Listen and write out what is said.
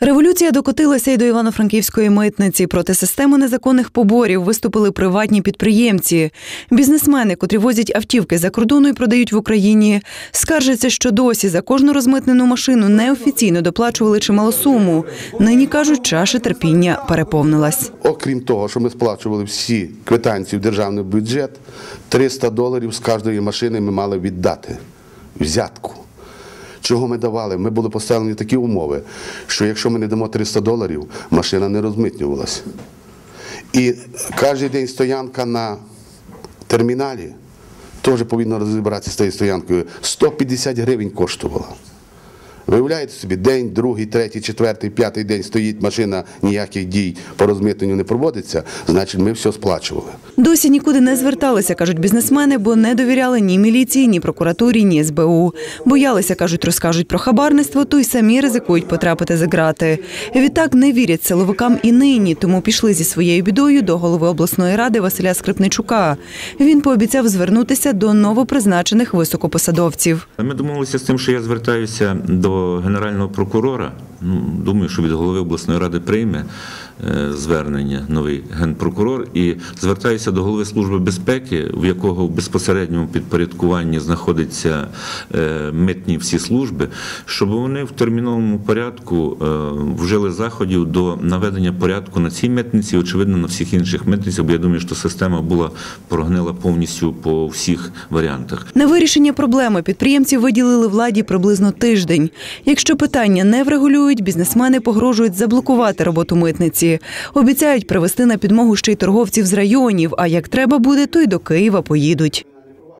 Революція докотилася й до Івано-Франківської митниці. Проти системи незаконних поборів виступили приватні підприємці. Бізнесмени, котрі возять автівки за кордону і продають в Україні, скаржаться, що досі за кожну розмитнену машину неофіційно доплачували чималу суму. Нині кажуть, чаша терпіння переповнилась. Окрім того, що ми сплачували всі квитанції в державний бюджет, 300 доларів з кожної машини ми мали віддати взятку. Чого ми давали? Ми були поставлені такі умови, що якщо ми не дамо 300 доларів, машина не розмитнювалася. І кожен день стоянка на терміналі теж повинна розібратися з тією стоянкою. 150 гривень коштувала. Виявляєте собі, день, другий, третій, четвертий, п'ятий день стоїть машина, ніяких дій по розмитненню не проводиться, значить ми все сплачували. Досі нікуди не зверталися, кажуть бізнесмени, бо не довіряли ні міліції, ні прокуратурі, ні СБУ. Боялися, кажуть, розкажуть про хабарництво, то й самі ризикують потрапити за грати. Відтак не вірять силовикам і нині, тому пішли зі своєю бідою до голови обласної ради Василя Скрипничука. Він пообіцяв звернутися до новопризначених високопосадовців. Ми домовилися з тим, що я звертаюся до генерального прокурора. Ну, думаю, що від голови обласної ради прийме е, звернення новий генпрокурор і звертаюся до голови служби безпеки, в якого в безпосередньому підпорядкуванні знаходяться е, митні всі служби, щоб вони в терміновому порядку е, вжили заходів до наведення порядку на цій митниці, очевидно, на всіх інших митницях, бо я думаю, що система була прогнила повністю по всіх варіантах. На вирішення проблеми підприємці виділили владі приблизно тиждень. Якщо питання не врегулюють, бізнесмени погрожують заблокувати роботу митниці. Обіцяють привезти на підмогу ще й торговців з районів. А як треба буде, то й до Києва поїдуть.